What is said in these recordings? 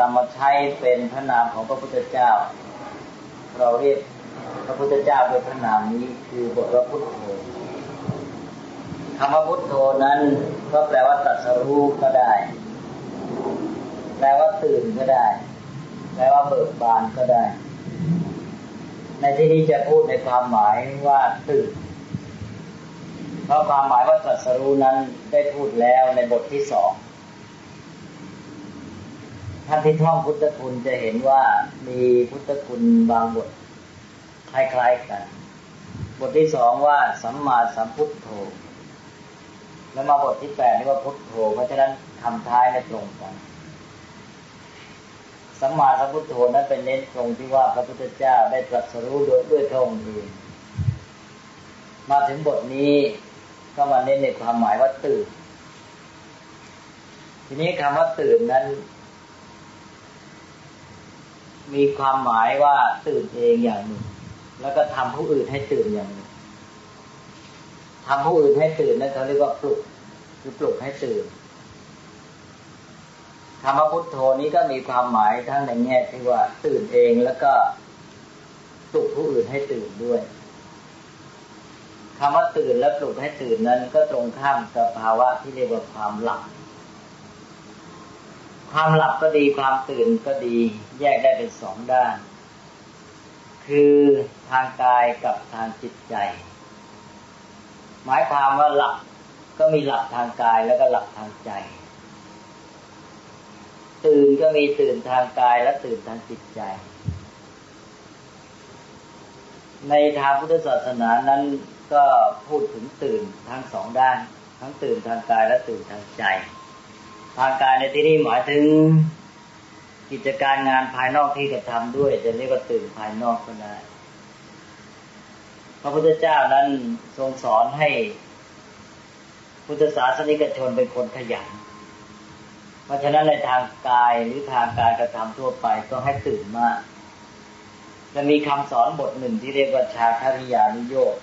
นำมาใช้เป็นพระนามของพระพุทธเจ้า เราเรียกพระพุทธเจ้าด้วยพระนามนี้คือบทว่าพุทโธคำว่าพุทโธนั้นก็แปลว่าตรัสรู้ก็ได้ แปลว่าตื่นก็ได้ แปลว่าเบิกบานก็ได้ ในที่นี้จะพูดในความหมายว่าตื่น เพราะความหมายว่าตรัสรู้นั้นได้พูดแล้วในบทที่สอง ท่านที่ท่องพุทธคุณจะเห็นว่ามีพุทธคุณบางบทคล้ายๆกัน บทที่สองว่าสัมมาสัมพุทโธ แล้วมาบทที่แปดนี่ว่าพุทโธ เพราะฉะนั้นคำท้ายไม่ตรงกัน สัมมาสัมพุทโธนั้นเป็นเน้นตรงที่ว่าพระพุทธเจ้าได้ตรัสรู้โดยด้วยพระองค์เองมาถึงบทนี้ก็มาเน้นในความหมายว่าตื่น ทีนี้คำว่าตื่นนั้น มีความหมายว่าตื่นเองอย่างหนึ่ง แล้วก็ทำผู้อื่นให้ตื่นอย่างหนึ่งทำผู้อื่นให้ตื่นนั้นเขาเรียกว่าปลุกคือปลุกให้ตื่นคำว่าพุทโธนี้ก็มีความหมายทั้งในแง่ที่ว่าตื่นเองแล้วก็ปลุกผู้อื่นให้ตื่นด้วยคำว่าตื่นและปลุกให้ตื่นนั้นก็ตรงข้ามกับภาวะที่เรียกว่าความหลับ ความหลับก็ดีความตื่นก็ดี แยกได้เป็นสองด้าน คือทางกายกับทางจิตใจ หมายความว่าหลับก็มีหลับทางกายแล้วก็หลับทางใจ ตื่นก็มีตื่นทางกายและตื่นทางจิตใจ ในทางพุทธศาสนานั้นก็พูดถึงตื่นทั้งสองด้าน ทั้งตื่นทางกายและตื่นทางใจ ทางกายในที่นี้หมายถึงกิจการงานภายนอกที่กระทำด้วย จะเรียกว่าตื่นภายนอกก็ได้พระพุทธเจ้านั้นทรงสอนให้พุทธศาสนิกชนเป็นคนขยันเพราะฉะนั้นในทางกายหรือทางการกระทำทั่วไปก็ให้ตื่นมาก จะมีคำสอนบทหนึ่งที่เรียกว่าชาคริยานุโยก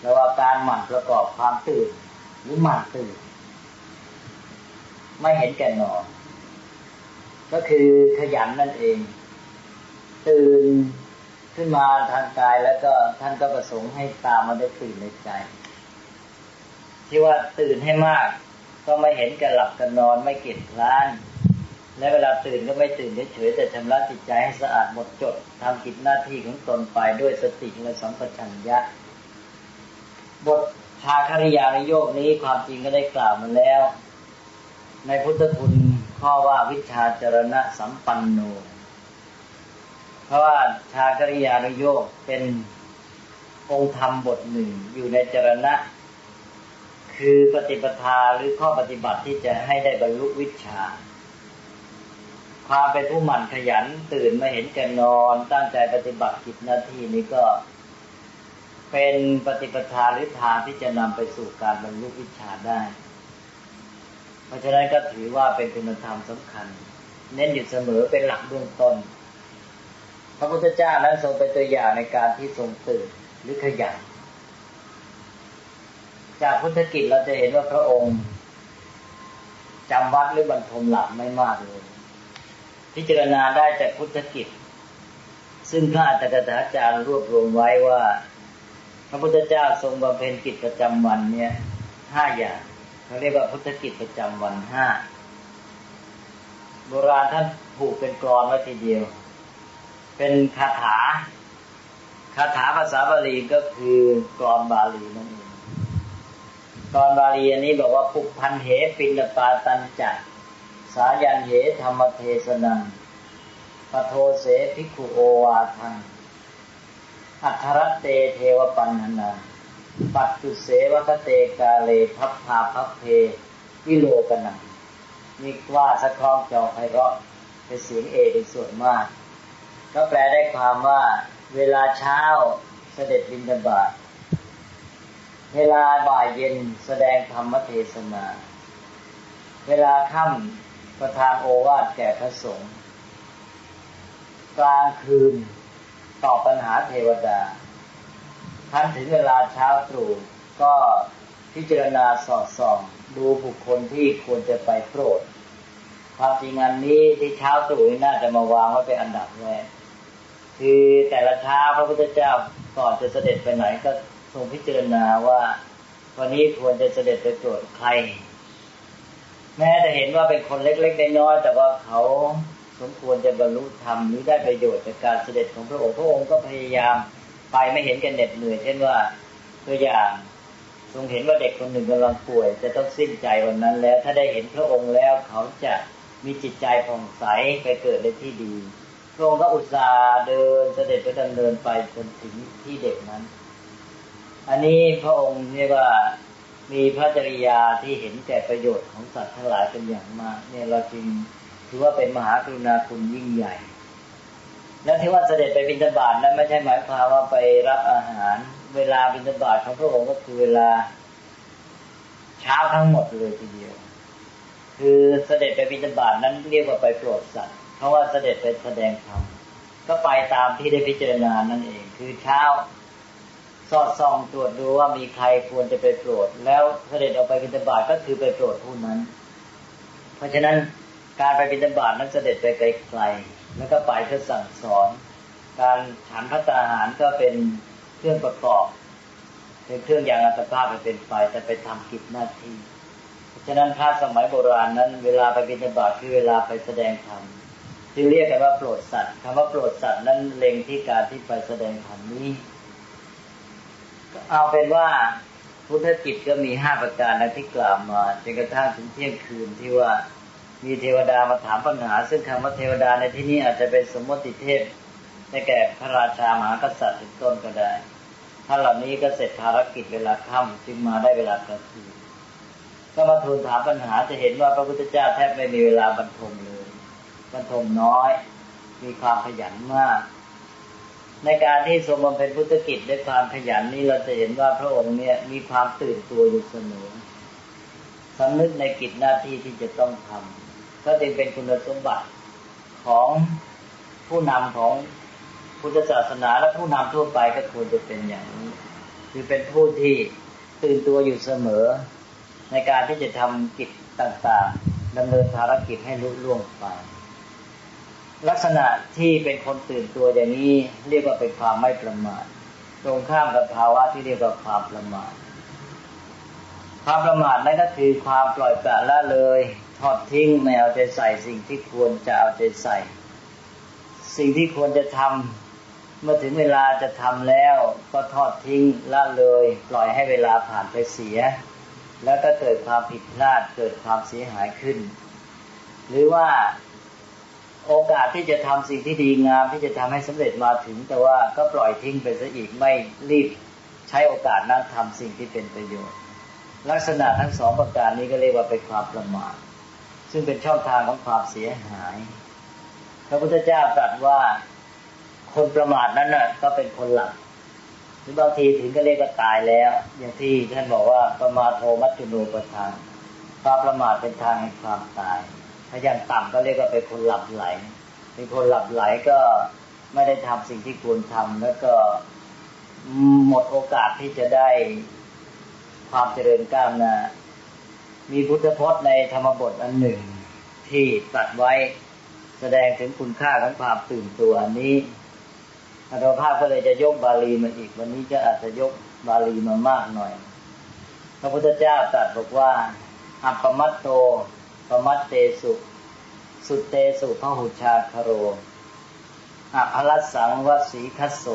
แล้วว่าการหมั่นประกอบความตื่นหรือหมั่นตื่น ไม่เห็นแก่นอน ก็คือขยันนั่นเอง ตื่นขึ้นมาทางกายแล้วก็ท่านก็ประสงค์ให้ตามมาได้ตื่นในใจ ที่ว่าตื่นให้มาก ก็ไม่เห็นกันหลับกันนอนไม่เกียจคร้าน และเวลาตื่นก็ไม่ตื่นเฉยแต่ชำระจิตใจให้สะอาดหมดจดทำกิจหน้าที่ของตนไปด้วยสติและสัมปชัญญะ บทชาคริยานโยกนี้ความจริงก็ได้กล่าวมาแล้ว ในพุทธคุณข้อว่าวิชาจรณะสัมปันโน เพราะว่าชากริยานโยกเป็นองค์ธรรมบทหนึ่งอยู่ในจรณะ คือปฏิปทาหรือข้อปฏิบัติที่จะให้ได้บรรลุวิชา ความเป็นผู้หมั่นขยันตื่นมาเห็นแก่นอนตั้งใจปฏิบัติกิจหน้าที่นี้ก็ เป็นปฏิปทาหรือทางที่จะนำไปสู่การบรรลุวิชาได้ เพราะฉะนั้นก็ถือว่าเป็นคุณธรรมสำคัญ เน้นอยู่เสมอเป็นหลักเบื้องต้น พระพุทธเจ้านั้นทรงเป็นตัวอย่างในการที่ทรงตื่นหรือขยันจากพุทธกิจเราจะเห็นว่าพระองค์จำวัดหรือบรรทมหลับไม่มากเลยพิจารณาได้จากพุทธกิจ ซึ่งข้าตกถาจารย์รวบรวมไว้ว่า พระพุทธเจ้าทรงบำเพ็ญกิจประจำวันเนี่ยห้าอย่าง เขาเรียกว่าพุทธกิจประจำวันห้าโบราณท่านผูกเป็นกรอนไว้ทีเดียว เป็นคาถาคาถาภาษาบาลีก็คือกรอนบาลีนั่นเองกรอนบาลีอันนี้บอกว่าปุกพันเหปินปาตันจักสายันเหธรรมเทศนังปโทเสภิกขุโอวาทังอัทรเตเทวปัญหนา ปัจจุเสวคเตกาเลพับพาพับเพวิโลกันนังนี่ว่าสะคล้องจอไพเราะเป็นเสียงเอเป็นส่วนมาก ก็แปลได้ความว่าเวลาเช้าเสด็จบินดาบาตเวลาบ่ายเย็นแสดงธรรมเทศนา เวลาค่ำประทานโอวาทแก่พระสงฆ์กลางคืนตอบปัญหาเทวดา ทันถึงเวลาเช้าตรู่ก็พิจารณาสอดส่อง ดูบุคคลที่ควรจะไปโปรด ความจริงอันนี้ที่เช้าตรู่น่าจะมาวางไว้เป็นอันดับแรกคือแต่ละเช้าพระพุทธเจ้าก่อนจะเสด็จไปไหนก็ทรงพิจารณาว่า วันนี้ควรจะเสด็จไปโปรดใคร แม้จะเห็นว่าเป็นคนเล็กๆน้อยๆแต่ว่าเขาสมควรจะบรรลุธรรมหรือได้ประโยชน์จากการเสด็จของพระองค์พระองค์ก็พยายาม ไปไม่เห็นกันเหน็ดเหนื่อยเช่นว่าตัวอย่างทรงเห็นว่าเด็กคนหนึ่งกำลังป่วย จะต้องสิ้นใจวันนั้นแล้ว ถ้าได้เห็นพระองค์แล้วเขาจะมีจิตใจผ่องใสไปเกิดในที่ดีพระองค์ก็อุตส่าห์เดินเสด็จไปดำเนินไปจนถึงที่เด็กนั้น อันนี้พระองค์เรียกว่ามีพระจริยาที่เห็นแก่ประโยชน์ของสัตว์ทั้งหลายเป็นอย่างมาก เนี่ยเราจึงถือว่าเป็นมหากรุณาคุณยิ่งใหญ่ และที่ว่าเสด็จไปบิณฑบาตนั้นไม่ใช่หมายความว่าไปรับอาหาร เวลาบิณฑบาตของพระองค์ก็คือเวลาเช้าทั้งหมดเลยทีเดียว คือเสด็จไปบิณฑบาตนั้นเรียกว่าไปโปรดสัตว์เพราะว่าเสด็จไปแสดงธรรมก็ไปตามที่ได้พิจารณานั่นเอง คือเช้าสอดส่องตรวจดูว่ามีใครควรจะไปโปรด แล้วเสด็จออกไปบิณฑบาตก็คือไปโปรดผู้นั้น เพราะฉะนั้นการไปบิณฑบาตนั้นเสด็จไปไกลๆ แล้วก็ไปเพื่อสั่งสอน การฉันพัตาหารก็เป็นเครื่องประกอบ เป็นเครื่องอย่างอัตภาพไปเป็นไฟแต่ไปทำกิจหน้าที่เพราะฉะนั้นพระสมัยโบราณนั้น เวลาไปบิณฑบาตคือเวลาไปแสดงธรรมที่เรียกกันว่าโปรดสัตว์คำว่าโปรดสัตว์นั้นเล็งที่การที่ไปแสดงธรรมนี้เอาเป็นว่าพุทธกิจก็มีห้าประการนะที่กล่าวมาจนกระทั่งถึงเที่ยงคืนที่ว่า มีเทวดามาถามปัญหา ซึ่งคำว่าเทวดาในที่นี้อาจจะเป็นสมมติเทพได้แก่พระราชามหากษัตริย์เป็นต้นก็ได้ท่านเหล่านี้ก็เสร็จภารกิจเวลาค่ำจึงมาได้เวลากลางคืนก็มาทูลถามปัญหาจะเห็นว่าพระพุทธเจ้าแทบไม่มีเวลาบรรทมเลย บรรทมน้อย มีความขยันมาก ในการที่ทรงบำเพ็ญพุทธกิจด้วยความขยันนี้เราจะเห็นว่าพระองค์เนี่ยมีความตื่นตัวอยู่เสมอสำนึกในกิจหน้าที่ที่จะต้องทำ ก็จึงเป็นคุณสมบัติของผู้นำของพุทธศาสนาและผู้นำทั่วไปก็ควรจะเป็นอย่างนี้ คือเป็นผู้ที่ตื่นตัวอยู่เสมอ ในการที่จะทำกิจต่างๆดำเนินภารกิจให้ลุล่วงไป ลักษณะที่เป็นคนตื่นตัวอย่างนี้เรียกว่าเป็นความไม่ประมาทตรงข้ามกับภาวะที่เรียกว่าความประมาทความประมาทนั่นก็คือความปล่อยปละละเลย ทอดทิ้งไม่เอาใจใส่สิ่งที่ควรจะเอาใจใส่ สิ่งที่ควรจะทำเมื่อถึงเวลาจะทำแล้วก็ทอดทิ้งละเลย ปล่อยให้เวลาผ่านไปเสีย แล้วก็เกิดความผิดพลาดเกิดความเสียหายขึ้น หรือว่าโอกาสที่จะทำสิ่งที่ดีงามที่จะทำให้สำเร็จมาถึง แต่ว่าก็ปล่อยทิ้งไปซะอีกไม่รีบใช้โอกาสนั้นทำสิ่งที่เป็นประโยชน์ ลักษณะทั้งสองประการนี้ก็เรียกว่าเป็นความประมาท ซึ่งเป็นช่องทางของความเสียหาย พระพุทธเจ้าตรัสว่าคนประมาทนั้นน่ะ ก็เป็นคนหลับหรือบางทีถึงก็เรียกว่าตายแล้ว อย่างที่ท่านบอกว่าประมาทโทมัจจุโนประทานความประมาทเป็นทางแห่งความตาย ถ้าอย่างต่ำก็เรียกว่าเป็นคนหลับไหลเป็นคนหลับไหลก็ไม่ได้ทำสิ่งที่ควรทำแล้วก็หมดโอกาสที่จะได้ความเจริญก้าวหน้า มีพุทธพจน์ในธรรมบทอันหนึ่งที่ตัดไว้แสดงถึงคุณค่าของความตื่นตัวนี้อาตภาพก็เลยจะยกบาลีมาอีก วันนี้จะอาจจะยกบาลีมามากหน่อย พระพุทธเจ้าตรัสบอกว่า อัปปมัตโตปมัตเตสุ สุเตสุพหุชาคโรอภรัสสังวสีคัสโส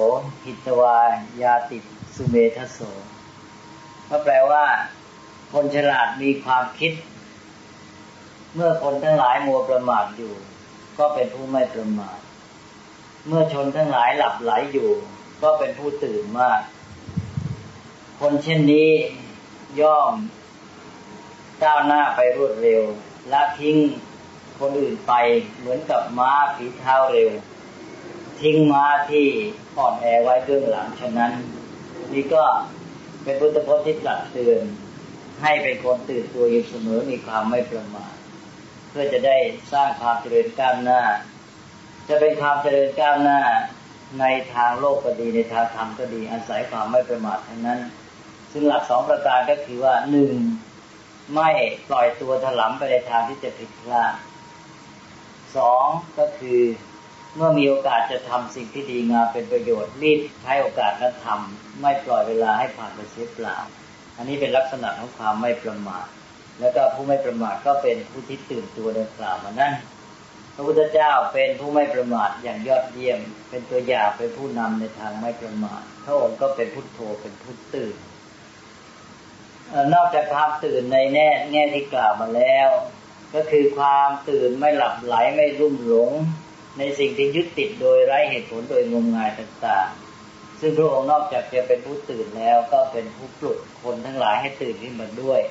หิตวายาติสุเมทัสโสก็แปลว่า คนฉลาดมีความคิด เมื่อคนทั้งหลายมัวประมาทอยู่ ก็เป็นผู้ไม่ประมาท เมื่อชนทั้งหลายหลับไหลอยู่ ก็เป็นผู้ตื่นมาก คนเช่นนี้ย่อมก้าวหน้าไปรวดเร็วละทิ้งคนอื่นไปเหมือนกับม้าฝีเท้าเร็ว ทิ้งม้าที่อ่อนแอไว้เบื้องหลังฉะนั้น นี่ก็เป็นพุทธพจน์ที่ตรัสเตือน ให้เป็นคนตื่นตัวอยู่เสมอมีความไม่ประมาทเพื่อจะได้สร้างความเจริญก้าวหน้า จะเป็นความเจริญก้าวหน้าในทางโลกก็ดีในทางธรรมก็ดีอาศัยความไม่ประมาททั้งนั้น ซึ่งหลักสองประการก็คือว่าหนึ่งไม่ปล่อยตัวถลำไปในทางที่จะผิดพลาดสองก็คือเมื่อมีโอกาสจะทำสิ่งที่ดีงามเป็นประโยชน์รีบใช้โอกาสนั้นทำไม่ปล่อยเวลาให้ผ่านไปเสียเปล่า อันนี้เป็นลักษณะของความไม่ประมาท แล้วก็ผู้ไม่ประมาทก็เป็นผู้ที่ตื่นตัวดังกล่าวมานั้นพระพุทธเจ้าเป็นผู้ไม่ประมาทอย่างยอดเยี่ยม เป็นตัวอย่างเป็นผู้นำในทางไม่ประมาทพระองค์ก็เป็นพุทโธเป็นผู้ตื่น นอกจากความตื่นในแน่แง่ที่กล่าวมาแล้ว ก็คือความตื่นไม่หลับไหลไม่รุ่มหลง ในสิ่งที่ยึดติดโดยไร้เหตุผลโดยงมงายต่างๆ ซึ่งพระองค์นอกจากจะเป็นผู้ตื่นแล้ว ก็เป็นผู้ปลุกคนทั้งหลายให้ตื่นขึ้นมาด้วย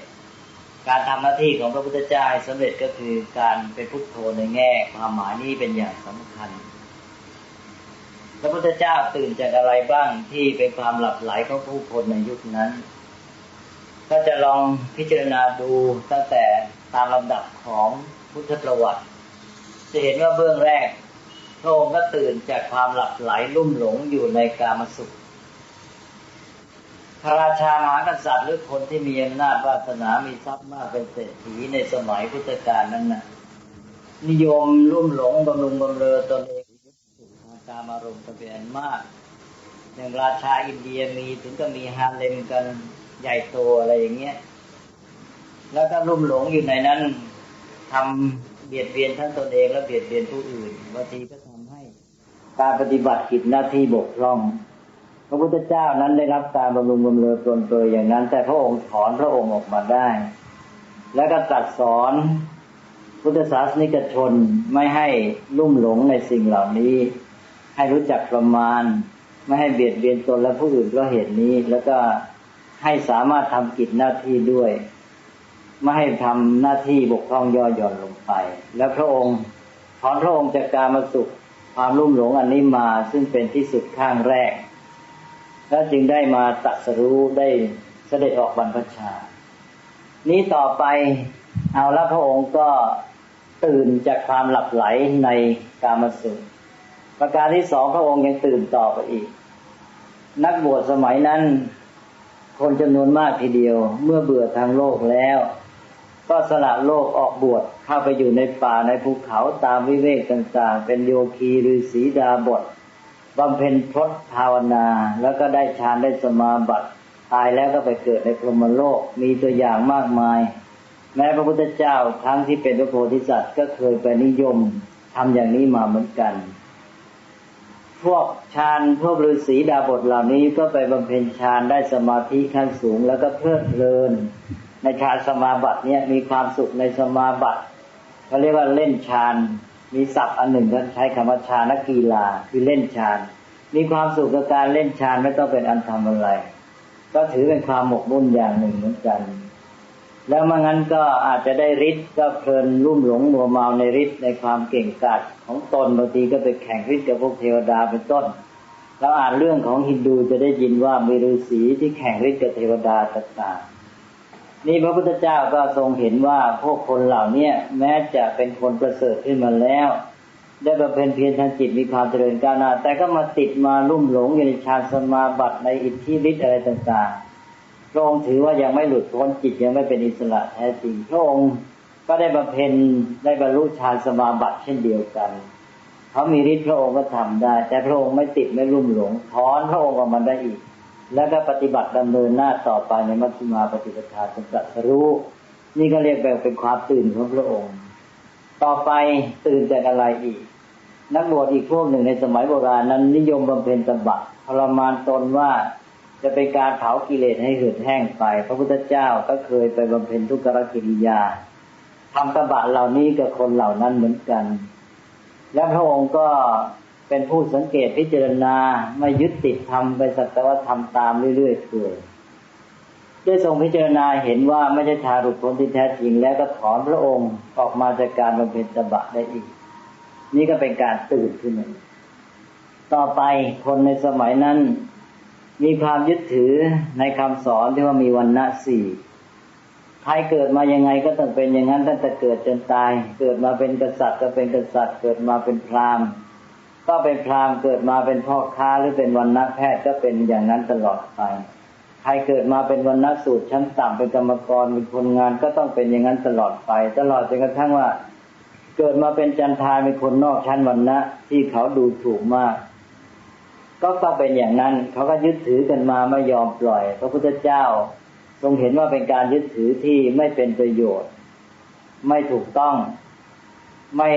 การทำหน้าที่ของพระพุทธเจ้าให้สำเร็จก็คือการเป็นพุทโธในแง่ความหมายนี้เป็นอย่างสำคัญ พระพุทธเจ้าตื่นจากอะไรบ้างที่เป็นความหลับไหลของผู้คนในยุคนั้น ก็จะลองพิจารณาดูตั้งแต่ตามลำดับของพุทธประวัติ จะเห็นว่าเบื้องแรก พระองค์ก็ตื่นจากความหลับไหลลุ่มหลงอยู่ในกามสุข พระราชามหากษัตริย์หรือคนที่มีอำนาจวาสนา มีทรัพย์มากเป็นเศรษฐีในสมัยพุทธกาลนั้นนะ่ะนิยมลุ่มหลงบำรุงบำเรอตนเองสุขทางการอารมณ์เป็นมากอย่างราชาอินเดียมีถึงก็มีฮาเลมกันใหญ่โตอะไรอย่างเงี้ย แล้วก็รุ่มหลงอยู่ในนั้นทำเบียดเบียนทั้งตนเองและเบียดเบียนผู้อื่นบางทีก็ท การปฏิบัติกิจหน้าที่บกพร่อง พระพุทธเจ้านั้นได้รับการบำรุงบำเรอตนเปยอย่างนั้น แต่พระองค์ถอนพระองค์ออกมาได้ แล้วก็ตรัสสอนพุทธศาสนิกชนไม่ให้ลุ่มหลงในสิ่งเหล่านี้ ให้รู้จักประมาณ ไม่ให้เบียดเบียนตนและผู้อื่นก็เหตุนี้ แล้วก็ให้สามารถทำกิจหน้าที่ด้วย ไม่ให้ทำหน้าที่บกพร่องย่อหย่อนลงไป แล้วพระองค์ถอนพระองค์จากการมาสุข ความรุ่มหลงอันนี้มาซึ่งเป็นที่สุดข้างแรก แล้วจึงได้มาตัดสรู้ได้เสด็จออกบรรพชา นี้ต่อไปเอาละพระองค์ก็ตื่นจากความหลับไหลในกามสุขประการที่สองพระองค์ยังตื่นต่อไปอีก นักบวชสมัยนั้น คนจำนวนมากทีเดียว เมื่อเบื่อทางโลกแล้ว ก็สละโลกออกบวชเข้าไปอยู่ในป่าในภูเขาตามวิเวกต่างๆ เป็นโยคีหรือศีดาบทบำเพ็ญพจภาวนา แล้วก็ได้ฌานได้สมาบัติ ตายแล้วก็ไปเกิดในพรหมโลกมีตัวอย่างมากมาย แม้พระพุทธเจ้าครั้งที่เป็นพระโพธิสัตว์ก็เคยไปนิยมทำอย่างนี้มาเหมือนกัน พวกฌานพวกฤาษีดาบทเหล่านี้ก็ไปบำเพ็ญฌานได้สมาธิขั้นสูง แล้วก็เพลิดเพลิน ในฌานสมาบัติเนี่ยมีความสุขในสมาบัติเขาเรียกว่าเล่นฌานมีศัพท์อันหนึ่งก็ใช้คำว่าฌานกีฬาคือเล่นฌานมีความสุขกับการเล่นฌานไม่ต้องเป็นอันทำอะไร ก็ถือเป็นความหมกมุ่นอย่างหนึ่งเหมือนกัน แล้วมางั้นก็อาจจะได้ฤทธิ์ก็เพลินรุ่มหลงมัวเมาในฤทธิ์ในความเก่งกาจของตนบางทีก็ไปแข่งฤทธิ์กับพวกเทวดาเป็นต้นแล้วอ่านเรื่องของฮินดูจะได้ยินว่ามีฤาษีที่แข่งฤทธิ์กับเทวดาต่างๆ นี่พระพุทธเจ้าก็ทรงเห็นว่าพวกคนเหล่านี้แม้จะเป็นคนประเสริฐขึ้นมาแล้ว ได้บำเพ็ญเพียรทางจิตมีความเจริญก้าวหน้า แต่ก็มาติดมาลุ่มหลงอยู่ในฌานสมาบัติในอิทธิฤทธิ์อะไรต่างๆพระองค์ถือว่ายังไม่หลุดพ้นจิตยังไม่เป็นอิสระแท้จริงพระองค์ก็ได้บำเพ็ญได้บรรลุฌานสมาบัติเช่นเดียวกันเขามีฤทธิ์พระองค์ก็ทำได้ แต่พระองค์ไม่ติดไม่รุ่มหลงถอนพระองค์ออกมาได้อีก แล้วก็ปฏิบัติดำเนินหน้าต่อไปในมัชฌิมาปฏิปทาจนตรัสรู้ นี่ก็เรียกแบบเป็นความตื่นของพระองค์ ต่อไปตื่นจากอะไรอีก นักบวชอีกพวกหนึ่งในสมัยโบราณนั้น นิยมบำเพ็ญตบะทรมานตนว่าจะเป็นการเผากิเลสให้เหือดแห้งไป พระพุทธเจ้าก็เคยไปบำเพ็ญทุกขกิริยาทำตบะเหล่านี้กับคนเหล่านั้นเหมือนกัน และพระองค์ก็ เป็นผู้สังเกตพิจารณาไม่ยึดติดทำไปสัตวธรรมตามเรื่อยๆเื่อยได้ทรงพิจารณาเห็นว่าไม่ใช่ทารุณพ้นที่แท้จริงแล้วก็ถอนพระองค์ออกมาจากการบำเพ็ญตบะได้อีก นี่ก็เป็นการตื่นขึ้นมาต่อไปคนในสมัยนั้น มีความยึดถือในคำสอนที่ว่ามีวันณะสี่ใครเกิดมายังไงก็ต้องเป็นอย่างนั้นตั้งแต่เกิดจนตาย เกิดมาเป็นกษัตริย์ก็เป็นกษัตริย์ เกิดมาเป็นพราหมณ์ ก็เป็นพราหมณ์เกิดมาเป็นพ่อค้าหรือเป็นวันณะแพทย์ก็เป็นอย่างนั้นตลอดไปใครเกิดมาเป็นวันณะสูตรชั้นต่ำเป็นกรรมกรเป็นคนงานก็ต้องเป็นอย่างนั้นตลอดไป ตลอดจนกระทั่งว่า เกิดมาเป็นจันทายเป็นคนนอกชั้นวันนะที่เขาดูถูกมาก ก็ก็เป็นอย่างนั้น เขาก็ยึดถือกันมาไม่ยอมปล่อย พระพุทธเจ้า ทรงเห็นว่าเป็นการยึดถือที่ไม่เป็นประโยชน์ ไม่ถูกต้องไม่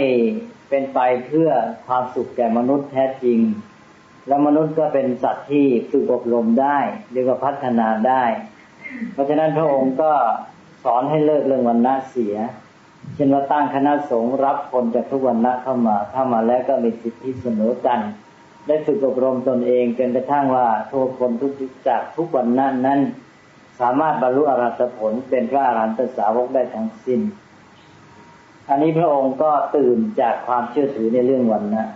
เป็นไปเพื่อความสุขแก่มนุษย์แท้จริง และมนุษย์ก็เป็นสัตว์ที่ฝึกอบรมได้เรียกว่าพัฒนาได้ เพราะฉะนั้นพระองค์ก็สอนให้เลิกเรื่องวันณะเสีย เช่นว่าตั้งคณะสงฆ์รับคนจากทุกวันณะเข้ามาเข้ามาแล้วก็มีสิทธิเสมอกัน ได้ฝึกอบรมตนเองจนกระทั่งว่าทุกคนทุกจากทุกวันณะนั้น สามารถบรรลุอรหัตผลเป็นพระอรหันตสาวกได้ทั้งสิ้น อันนี้พระองค์ก็ตื่นจากความเชื่อถือในเรื่องวันนะ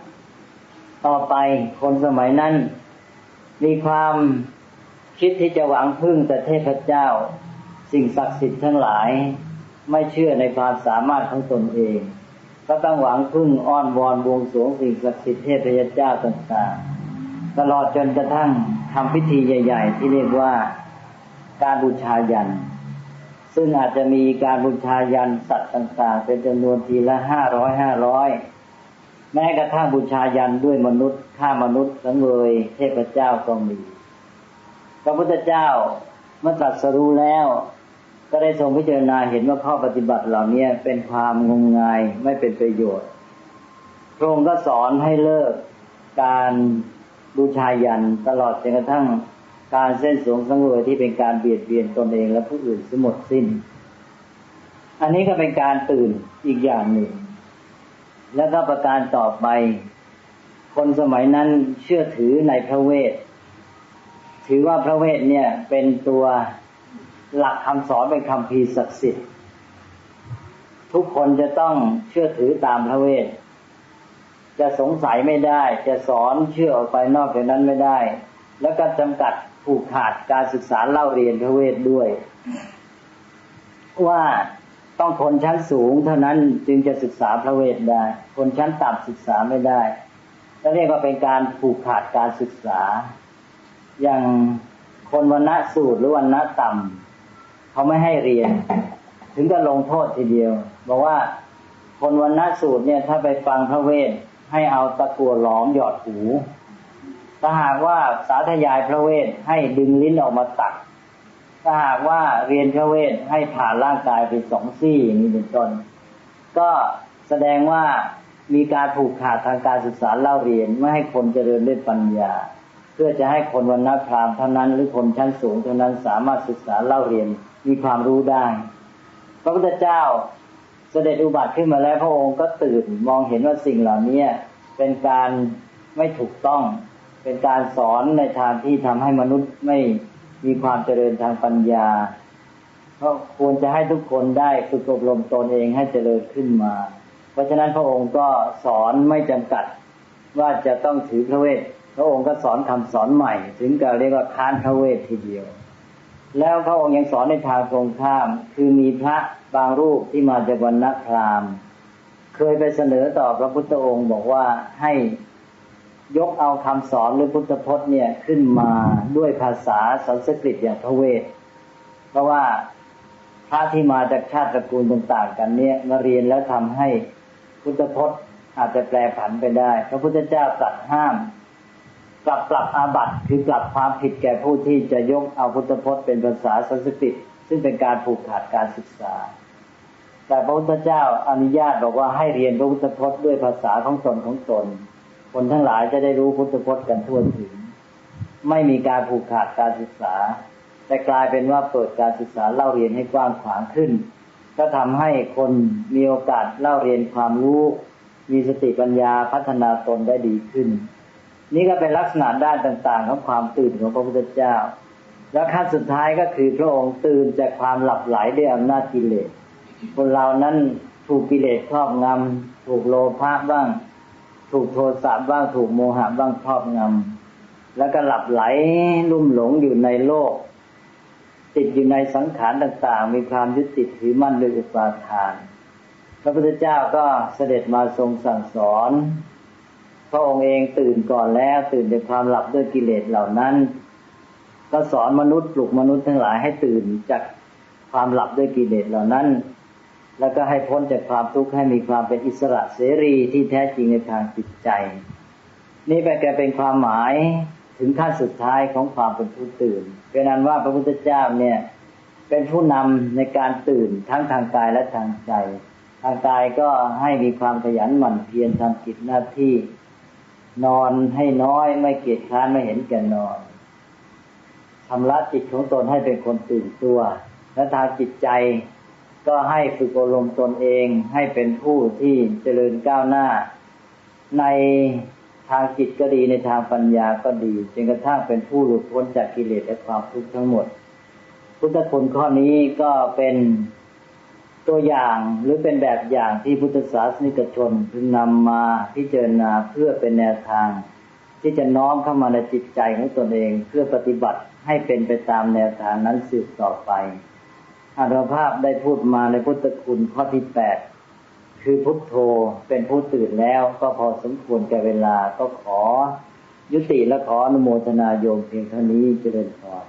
ต่อไปคนสมัยนั้น มีความคิดที่จะหวังพึ่งแต่เทพเจ้า สิ่งศักดิ์สิทธิ์ทั้งหลาย ไม่เชื่อในความสามารถของตนเอง ก็ต้องหวังพึ่งอ้อนวอนบวงสรวงสิ่งศักดิ์สิทธิ์เทพเจ้าต่างๆ ตลอดจนกระทั่งทำพิธีใหญ่ ๆ ที่เรียกว่าการบูชายัน ซึ่งอาจจะมีการบูชายันสัตว์ต่าง ๆ เป็นจำนวนทีละห้าร้อยห้าร้อยแม้กระทั่งบูชายันด้วยมนุษย์ฆ่ามนุษย์สังเวยเทพเจ้าก็มี พระพุทธเจ้าเมื่อตรัสรู้แล้ว ก็ได้ทรงพิจารณาเห็นว่าข้อปฏิบัติเหล่านี้เป็นความงมงายไม่เป็นประโยชน์ พระองค์ก็สอนให้เลิกการบูชายันตลอดจนกระทั่ง การเส้นสวงสังเวยที่เป็นการเบียดเบียนตนเองและผู้อื่นสมดสิ้น อันนี้ก็เป็นการตื่นอีกอย่างหนึ่ง แล้วก็ประการต่อไป คนสมัยนั้นเชื่อถือในพระเวท ถือว่าพระเวทเนี่ยเป็นตัวหลักคำสอนเป็นคำพีศักดิ์สิทธิ์ทุกคนจะต้องเชื่อถือตามพระเวท จะสงสัยไม่ได้ จะสอนเชื่อออกไปนอกจากนั้นไม่ได้ แล้วก็จำกัดผูกขาดการศึกษาเล่าเรียนพระเวทด้วย ว่าต้องคนชั้นสูงเท่านั้นจึงจะศึกษาพระเวทได้ คนชั้นต่ำศึกษาไม่ได้ก็เรียกว่าเป็นการผูกขาดการศึกษา อย่างคนวันณะสูตรหรือวันณะต่ำเขาไม่ให้เรียน ถึงจะลงโทษทีเดียว บอกว่าคนวันณะสูตรเนี่ยถ้าไปฟังพระเวทให้เอาตะกัวหลอมหยอดหู ถ้าหากว่าสาธยายพระเวทให้ดึงลิ้นออกมาตัก ถ้าหากว่าเรียนพระเวทให้ผ่านร่างกายไปสองซี่อย่างนี้เป็นต้น ก็แสดงว่ามีการผูกขาดทางการศึกษาเล่าเรียนไม่ให้คนเจริญด้วยปัญญา เพื่อจะให้คนวันนักพรามเท่านั้นหรือคนชั้นสูงเท่านั้นสามารถศึกษาเล่าเรียนมีความรู้ได้ พระพุทธเจ้าเสด็จอุบัติขึ้นมาแล้วพระองค์ก็ตื่นมองเห็นว่าสิ่งเหล่านี้เป็นการไม่ถูกต้อง เป็นการสอนในทางที่ทำให้มนุษย์ไม่มีความเจริญทางปัญญาเพราะควรจะให้ทุกคนได้ฝึกอบรมตนเองให้เจริญขึ้นมา เพราะฉะนั้นพระองค์ก็สอนไม่จำกัดว่าจะต้องถือพระเวท พระองค์ก็สอนคำสอนใหม่ ถึงกับเรียกว่าค้านพระเวททีเดียว แล้วพระองค์ยังสอนในทางตรงข้าม คือมีพระบางรูปที่มาจากวันนักพรามเคยไปเสนอต่อพระพุทธองค์บอกว่าให้ ยกเอาคำสอนหรือพุทธพจน์เนี่ยขึ้นมาด้วยภาษาสันสกฤตอย่างพระเวท เพราะว่าพระที่มาจากชาติตระกูลต่างๆ กันเนี่ยมาเรียนแล้วทำให้พุทธพจน์อาจจะแปลผันไปได้ พระพุทธเจ้าตรัสห้ามปรับปรับอาบัติคือปรับความผิดแก่ผู้ที่จะยกเอาพุทธพจน์เป็นภาษาสันสกฤตซึ่งเป็นการผูกขาดการศึกษา แต่พระพุทธเจ้าอนุญาตบอกว่าให้เรียนพระพุทธพจน์ด้วยภาษาของตนของตน คนทั้งหลายจะได้รู้พุทธพจน์กันทั่วถึง ไม่มีการผูกขาดการศึกษา แต่กลายเป็นว่าเปิดการศึกษาเล่าเรียนให้กว้างขวางขึ้น ก็ทำให้คนมีโอกาสเล่าเรียนความรู้ มีสติปัญญาพัฒนาตนได้ดีขึ้น นี่ก็เป็นลักษณะด้านต่าง ๆ ของความตื่นของพระพุทธเจ้า แล้วขั้นสุดท้ายก็คือพระองค์ตื่นจากความหลับไหลด้วยอำนาจกิเลสคนเรานั้นถูกกิเลสครอบงำถูกโลภะบ้าง ถูกโทสะบ้างถูกโมหะบ้างครอบงำแล้วก็หลับไหลลุ่มหลงอยู่ในโลก ติดอยู่ในสังขารต่าง ๆ มีความยึดติดถือมั่นด้วยอุปาทาน พระพุทธเจ้าก็เสด็จมาทรงสั่งสอน พระองค์เองตื่นก่อนแล้วตื่นจากความหลับด้วยกิเลสเหล่านั้น ก็สอนมนุษย์ปลุกมนุษย์ทั้งหลายให้ตื่นจากความหลับด้วยกิเลสเหล่านั้น แล้วก็ให้พ้นจากความทุกข์ให้มีความเป็นอิสระเสรีที่แท้จริงในทางจิตใจ นี่เป็นแกเป็นความหมายถึงขั้นสุดท้ายของความเป็นผู้ตื่นเป็นนั้นว่าพระพุทธเจ้าเนี่ยเป็นผู้นำในการตื่นทั้งทางกายและทางใจ ทางกายก็ให้มีความขยันหมั่นเพียรทำกิจหน้าที่ นอนให้น้อยไม่เกียจค้านไม่เห็นแก่นอนทำละจิตของตนให้เป็นคนตื่นตัว และทางจิตใจ ก็ให้ฝึกอบรมตนเองให้เป็นผู้ที่เจริญก้าวหน้า ในทางจิตก็ดีในทางปัญญาก็ดีจนกระทั่งเป็นผู้หลุดพ้นจากกิเลสและความทุกข์ทั้งหมด พุทธคุณข้อนี้ก็เป็นตัวอย่างหรือเป็นแบบอย่างที่พุทธศาสนิกชนพึงนำมาพิจารณาเพื่อเป็นแนวทาง ที่จะน้อมเข้ามาในจิตใจของตนเองเพื่อปฏิบัติให้เป็นไปตามแนวทางนั้นสืบต่อไป อาตภาพได้พูดมาในพุทธคุณข้อที่แปดคือพุทโธเป็นผู้ตื่นแล้วก็พอสมควรแก่เวลาก็ขอ ยุติและขออนุโมทนาโยมเพียงเท่านี้เจริญพร